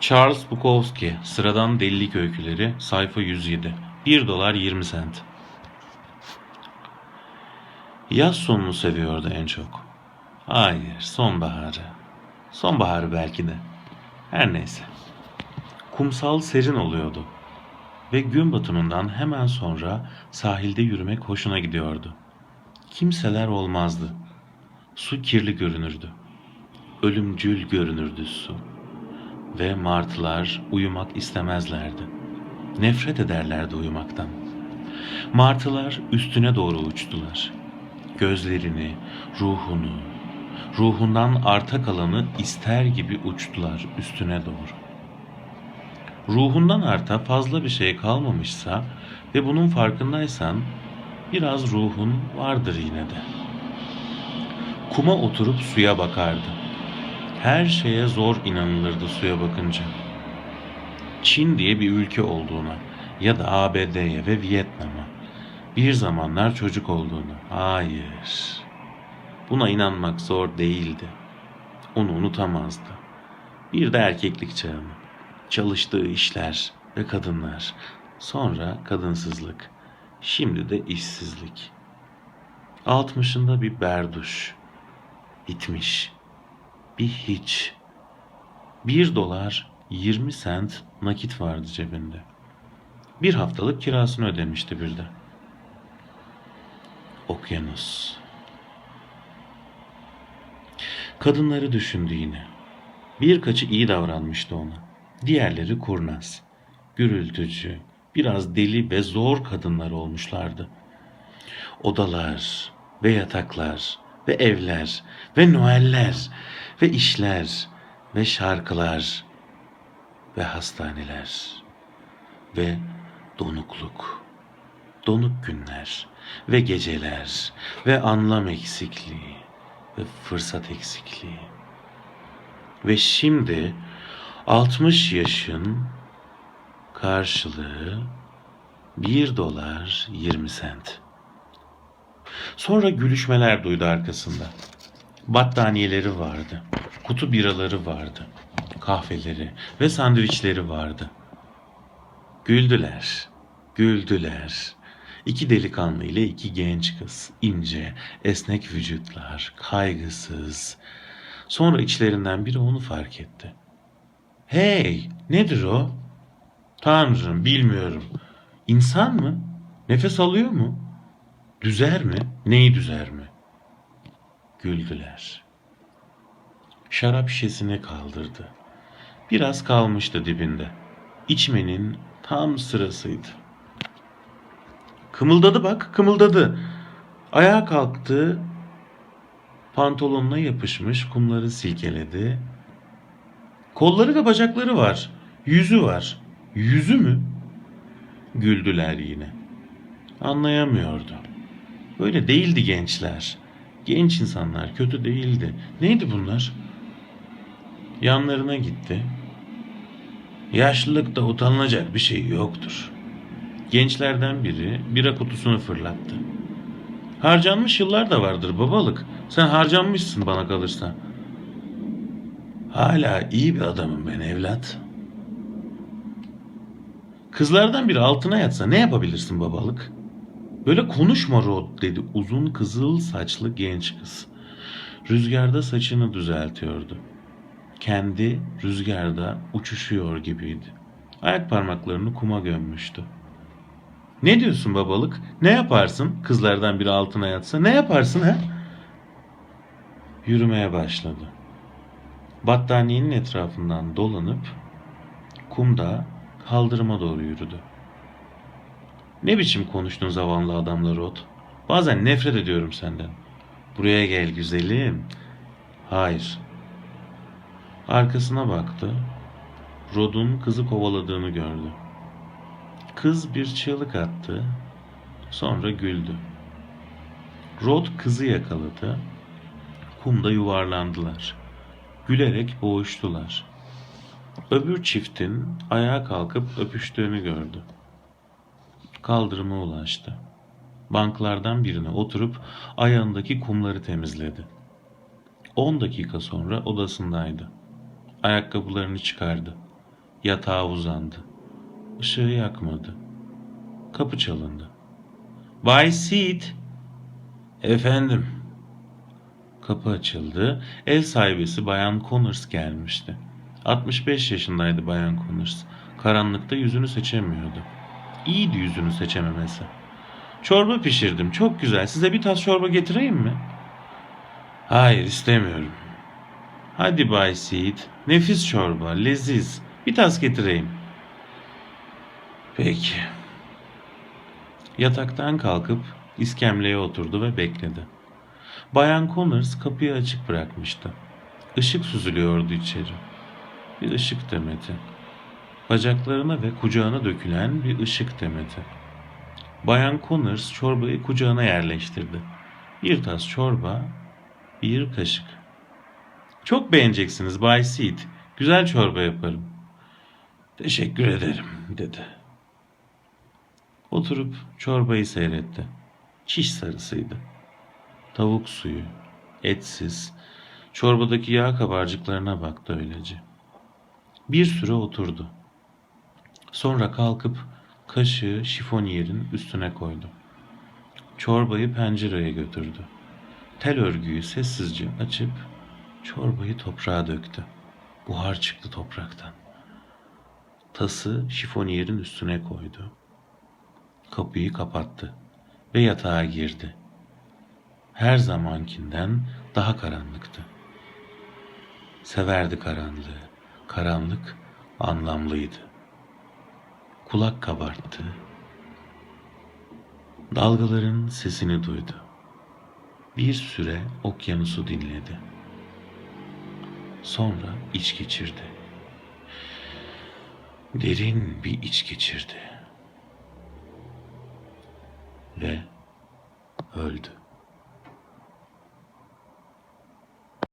Charles Bukowski, Sıradan Delilik Öyküleri, sayfa 107. 1 dolar 20 sent. Yaz sonunu seviyordu en çok. Hayır, sonbaharı. Sonbaharı belki de. Her neyse. Kumsal serin oluyordu. Ve gün batımından hemen sonra sahilde yürümek hoşuna gidiyordu. Kimseler olmazdı. Su kirli görünürdü. Ölümcül görünürdü su. Ve martılar uyumak istemezlerdi. Nefret ederlerdi uyumaktan. Martılar üstüne doğru uçtular. Gözlerini, ruhunu, ruhundan arta kalanı ister gibi uçtular üstüne doğru. Ruhundan arta fazla bir şey kalmamışsa ve bunun farkındaysan biraz ruhun vardır yine de. Kuma oturup suya bakardı. Her şeye zor inanılırdı suya bakınca. Çin diye bir ülke olduğuna ya da ABD'ye ve Vietnam'a bir zamanlar çocuk olduğunu. Hayır. Buna inanmak zor değildi. Onu unutamazdı. Bir de erkeklik çağını, çalıştığı işler ve kadınlar, sonra kadınsızlık, şimdi de işsizlik. Altmışında bir berduş, bitmiş, bir hiç. Bir dolar 20 sent nakit vardı cebinde. Bir haftalık kirasını ödemişti bir de. Okyanus. Kadınları düşündü yine. Birkaçı iyi davranmıştı ona. Diğerleri kurnaz, gürültücü, biraz deli ve zor kadınlar olmuşlardı. Odalar ve yataklar ve evler ve Noeller ve işler ve şarkılar ve hastaneler ve donukluk, donuk günler ve geceler ve anlam eksikliği ve fırsat eksikliği. Ve şimdi 60 yaşın karşılığı 1 dolar 20 sent. Sonra gülüşmeler duydu arkasında. Battaniyeleri vardı. Kutu biraları vardı. Kahveleri ve sandviçleri vardı. Güldüler. Güldüler. İki delikanlı ile iki genç kız. ince, esnek vücutlar, kaygısız. Sonra içlerinden biri onu fark etti. Hey, nedir o? Tanrım, bilmiyorum. İnsan mı? Nefes alıyor mu? Düzer mi? Neyi düzer mi? Güldüler. Şarap şişesini kaldırdı. Biraz kalmıştı dibinde. İçmenin tam sırasıydı. Kımıldadı bak, kımıldadı. Ayağa kalktı. Pantolonuna yapışmış kumları silkeledi. Kolları ve bacakları var. Yüzü var. Yüzü mü? Güldüler yine. Anlayamıyordu. Böyle değildi gençler. Genç insanlar kötü değildi. Neydi bunlar? Yanlarına gitti. Yaşlılıkta utanılacak bir şey yoktur. Gençlerden biri bira kutusunu fırlattı. Harcanmış yıllar da vardır babalık. Sen harcanmışsın bana kalırsa. Hala iyi bir adamım ben evlat. Kızlardan biri altına yatsa ne yapabilirsin babalık? Böyle konuşma Rod dedi uzun kızıl saçlı genç kız. Rüzgarda saçını düzeltiyordu. Kendi rüzgarda uçuşuyor gibiydi. Ayak parmaklarını kuma gömmüştü. Ne diyorsun babalık? Ne yaparsın? Kızlardan biri altına yatsa ne yaparsın ha? Yürümeye başladı. Battaniyenin etrafından dolanıp kumda kaldırıma doğru yürüdü. Ne biçim konuştun zavallı adamla Rod? Bazen nefret ediyorum senden. Buraya gel güzelim. Hayır. Arkasına baktı. Rod'un kızı kovaladığını gördü. Kız bir çığlık attı. Sonra güldü. Rod kızı yakaladı. Kumda yuvarlandılar. Gülerek boğuştular. Öbür çiftin ayağa kalkıp öpüştüğünü gördü. Kaldırıma ulaştı. Banklardan birine oturup ayağındaki kumları temizledi. 10 dakika sonra odasındaydı. Ayakkabılarını çıkardı. Yatağa uzandı. Işığı yakmadı. Kapı çalındı. Bay Seed. Efendim. Kapı açıldı. Ev sahibesi Bayan Connors gelmişti. 65 yaşındaydı Bayan Connors. Karanlıkta yüzünü seçemiyordu. İyiydi yüzünü seçememesi. Çorba pişirdim. Çok güzel. Size bir tas çorba getireyim mi? Hayır istemiyorum. Hadi Bay Seed. Nefis çorba. Leziz. Bir tas getireyim. Peki. Yataktan kalkıp iskemleye oturdu ve bekledi. Bayan Connors kapıyı açık bırakmıştı. Işık süzülüyordu içeri. Bir ışık demeti. Bacaklarına ve kucağına dökülen bir ışık demeti. Bayan Connors çorbayı kucağına yerleştirdi. Bir tas çorba, bir kaşık. Çok beğeneceksiniz Bay Seed. Güzel çorba yaparım. Teşekkür ederim dedi. Oturup çorbayı seyretti. Çiş sarısıydı. Tavuk suyu, etsiz, çorbadaki yağ kabarcıklarına baktı öylece. Bir süre oturdu. Sonra kalkıp kaşığı şifonyerin üstüne koydu. Çorbayı pencereye götürdü. Tel örgüyü sessizce açıp çorbayı toprağa döktü. Buhar çıktı topraktan. Tası şifonyerin üstüne koydu. Kapıyı kapattı ve yatağa girdi. Her zamankinden daha karanlıktı. Severdi karanlığı. Karanlık anlamlıydı. Kulak kabarttı. Dalgaların sesini duydu. Bir süre okyanusu dinledi. Sonra iç geçirdi. Derin bir iç geçirdi. Ve öldü.